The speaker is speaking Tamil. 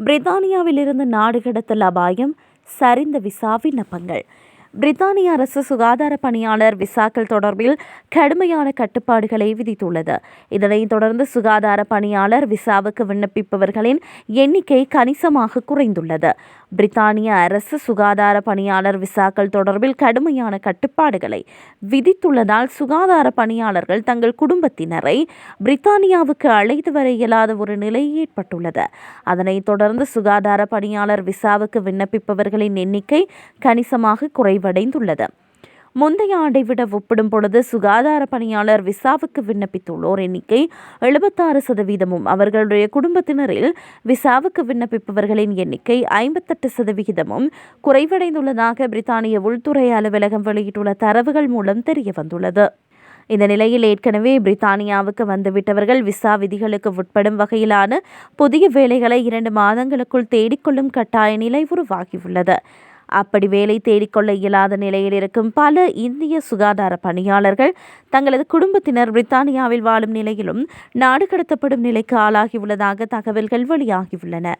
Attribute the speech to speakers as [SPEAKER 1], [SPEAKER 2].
[SPEAKER 1] பிரித்தானியாவிலிருந்து நாடு கடத்தல் அபாயம் சரிந்த விசா விண்ணப்பங்கள் பிரித்தானிய அரசு சுகாதார பணியாளர் விசாக்கள் தொடர்பில் கடுமையான கட்டுப்பாடுகளை விதித்துள்ளது. இதனைத் தொடர்ந்து சுகாதார பணியாளர் விசாவுக்கு விண்ணப்பிப்பவர்களின் எண்ணிக்கை கணிசமாக குறைந்துள்ளது. பிரித்தானிய அரசு சுகாதார பணியாளர் விசாக்கள் தொடர்பில் கடுமையான கட்டுப்பாடுகளை விதித்துள்ளதால் சுகாதார பணியாளர்கள் தங்கள் குடும்பத்தினரை பிரித்தானியாவுக்கு அழைத்து வர இயலாத ஒரு நிலை ஏற்பட்டுள்ளது. அதனைத் தொடர்ந்து சுகாதார பணியாளர் விசாவுக்கு விண்ணப்பிப்பவர்களின் எண்ணிக்கை கணிசமாக குறைவடைந்துள்ளது முந்தைய ஆண்டை விட ஒப்பிடும் பொழுது சுகாதார பணியாளர் விசாவுக்கு விண்ணப்பித்துள்ளோர் எண்ணிக்கை எழுபத்தாறு சதவீதமும். அவர்களுடைய குடும்பத்தினரில் விசாவுக்கு விண்ணப்பிப்பவர்களின் எண்ணிக்கை ஐம்பத்தெட்டு சதவிகிதமும் குறைவடைந்துள்ளதாக பிரித்தானிய உள்துறை அலுவலகம் வெளியிட்டுள்ள தரவுகள் மூலம் தெரியவந்துள்ளது. இந்த நிலையில் ஏற்கனவே பிரித்தானியாவுக்கு வந்துவிட்டவர்கள் விசா விதிகளுக்கு உட்படும் வகையிலான புதிய வேலைகளை இரண்டு மாதங்களுக்குள் தேடிக்கொள்ளும் கட்டாய நிலை உருவாகியுள்ளது. அப்படி வேலை தேடிக்கொள்ள இயலாத நிலையில் இருக்கும் பல இந்திய சுகாதார பணியாளர்கள் தங்களது குடும்பத்தினர் பிரித்தானியாவில் வாழும் நிலையிலும் நாடு கடத்தப்படும் நிலைக்கு ஆளாகியுள்ளதாக தகவல்கள் வெளியாகியுள்ளன.